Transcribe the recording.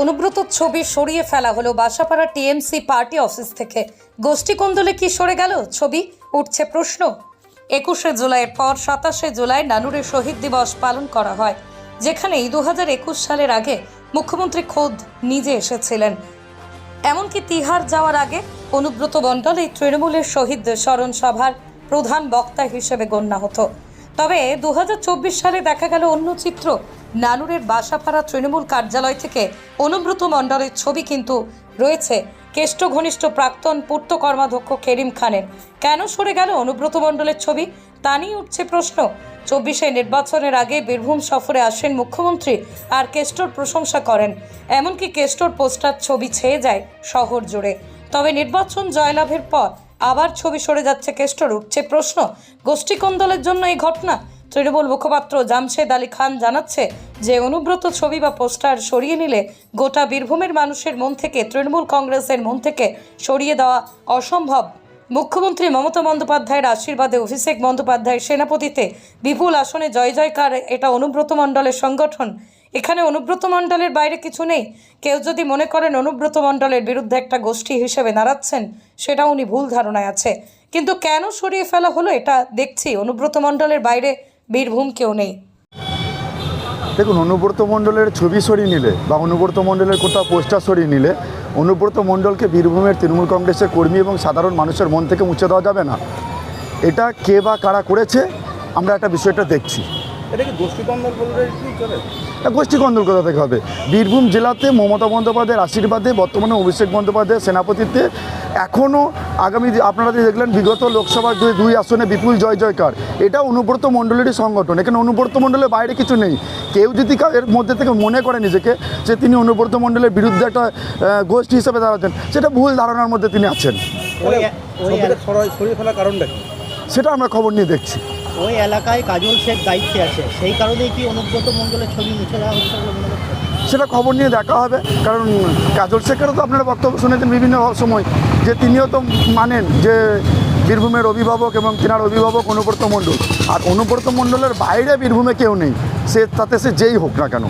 অনুব্রত ছবি সরিয়ে ফেলা হলো বাসাপাড়া টিএমসি পার্টি অফিস থেকে। গোষ্ঠী কোন্দলে কি সরে গেল? ছবি, উঠছে প্রশ্ন। একুশে জুলাইয়ের পর সাতাশে জুলাই নানুরের শহীদ দিবস পালন করা হয়, যেখানেই দু হাজার একুশ সালের আগে মুখ্যমন্ত্রী খোদ নিজে এসেছিলেন। এমনকি তিহার যাওয়ার আগে অনুব্রত মণ্ডল এই তৃণমূলের শহীদ স্মরণ সভার প্রধান বক্তা হিসেবে গণ্য হতো তবে দু হাজার চব্বিশ সালে দেখা গেল অন্য চিত্র। নানুরের বাসাপাড়া তৃণমূল কার্যালয় থেকে অনুব্রত মণ্ডলের ছবি কিন্তু রয়েছে। কেষ্ট ঘনিষ্ঠ প্রাক্তন পূর্ত কর্মাধ্যক্ষ কেরিম খানের। কেন সরে গেল অনুব্রত মণ্ডলের ছবি? তা নিয়ে উঠছে প্রশ্ন। চব্বিশে নির্বাচনের আগে বীরভূম সফরে আসেন মুখ্যমন্ত্রী আর কেষ্টর প্রশংসা করেন। এমনকি কেষ্টর পোস্টার ছবি ছেয়ে যায় শহর জুড়ে। তবে নির্বাচন জয়লাভের পর আবার ছবি সরে যাচ্ছে কেষ্টর, উঠছে প্রশ্ন। গোষ্ঠী কোন্দলের জন্য এই ঘটনা তৃণমূল মুখপাত্র জামশেদ আলী খান জানাচ্ছে যে অনুব্রত ছবি বা পোস্টার সরিয়ে নিলে গোটা বীরভূমের মানুষের মন থেকে, তৃণমূল কংগ্রেসের মন থেকে সরিয়ে দেওয়া অসম্ভব। মুখ্যমন্ত্রী মমতা বন্দ্যোপাধ্যায়ের আশীর্বাদে অভিষেক বন্দ্যোপাধ্যায়ের সেনাপতিতে বিপুল আসনে জয় জয়কার, এটা অনুব্রত মণ্ডলের সংগঠন। এখানে অনুব্রত মণ্ডলের বাইরে কিছু নেই। কেউ যদি মনে করেন অনুব্রত মণ্ডলের বিরুদ্ধে একটা গোষ্ঠী হিসেবে দাঁড়াচ্ছেন সেটা উনি ভুল ধারণায় আছে। কিন্তু কেন সরিয়ে ফেলা হলো, এটা দেখছি। অনুব্রত মণ্ডলের বাইরে বীরভূম কেউ নেই। দেখুন অনুব্রত মণ্ডলের ছবি সরিয়ে নিলে বা অনুব্রত মণ্ডলের কোথাও পোস্টার সরিয়ে নিলে অনুব্রত মণ্ডলকে বীরভূমের তৃণমূল কংগ্রেসের কর্মী এবং সাধারণ মানুষের মন থেকে মুছে দেওয়া যাবে না। এটা কে বা কারা করেছে আমরা একটা বিষয়টা দেখছি। গোষ্ঠী কন্দল কোথা থেকে হবে? বীরভূম জেলাতে মমতা বন্দ্যোপাধ্যায়ের আশীর্বাদে বর্তমানে অভিষেক বন্দ্যোপাধ্যায়ের সেনাপতিত্বে এখনও আগামী আপনারা যে দেখলেন বিগত লোকসভার দুই দুই আসনে বিপুল জয় জয়কার এটা অনুব্রত মণ্ডলেরই সংগঠন। এখানে অনুব্রত মণ্ডলের বাইরে কিছু নেই। কেউ যদি এর মধ্যে থেকে মনে করে নিজেকে যে তিনি অনুব্রত মণ্ডলের বিরুদ্ধে একটা গোষ্ঠী হিসেবে দাঁড়াচ্ছেন সেটা ভুল ধারণার মধ্যে তিনি আছেন। সেটা আমরা খবর নিয়ে দেখছি। ওই এলাকায় কাজল শেখ দায়িত্বে আছে। সেই কারণেই কি অনুব্রত মণ্ডলের ছবি মুছে দেওয়া হচ্ছে? সেটা খবর নিয়ে দেখা হবে। কারণ কাজল শেখেরও তো আপনারা বক্তব্য শুনেছেন বিভিন্ন সময় যে তিনিও তো মানেন যে বীরভূমের অভিভাবক এবং তিনার অভিভাবক অনুব্রত মণ্ডল। আর অনুব্রত মণ্ডলের বাইরে বীরভূমে কেউ নেই। সে তাতে সে যেই হোক না কেন।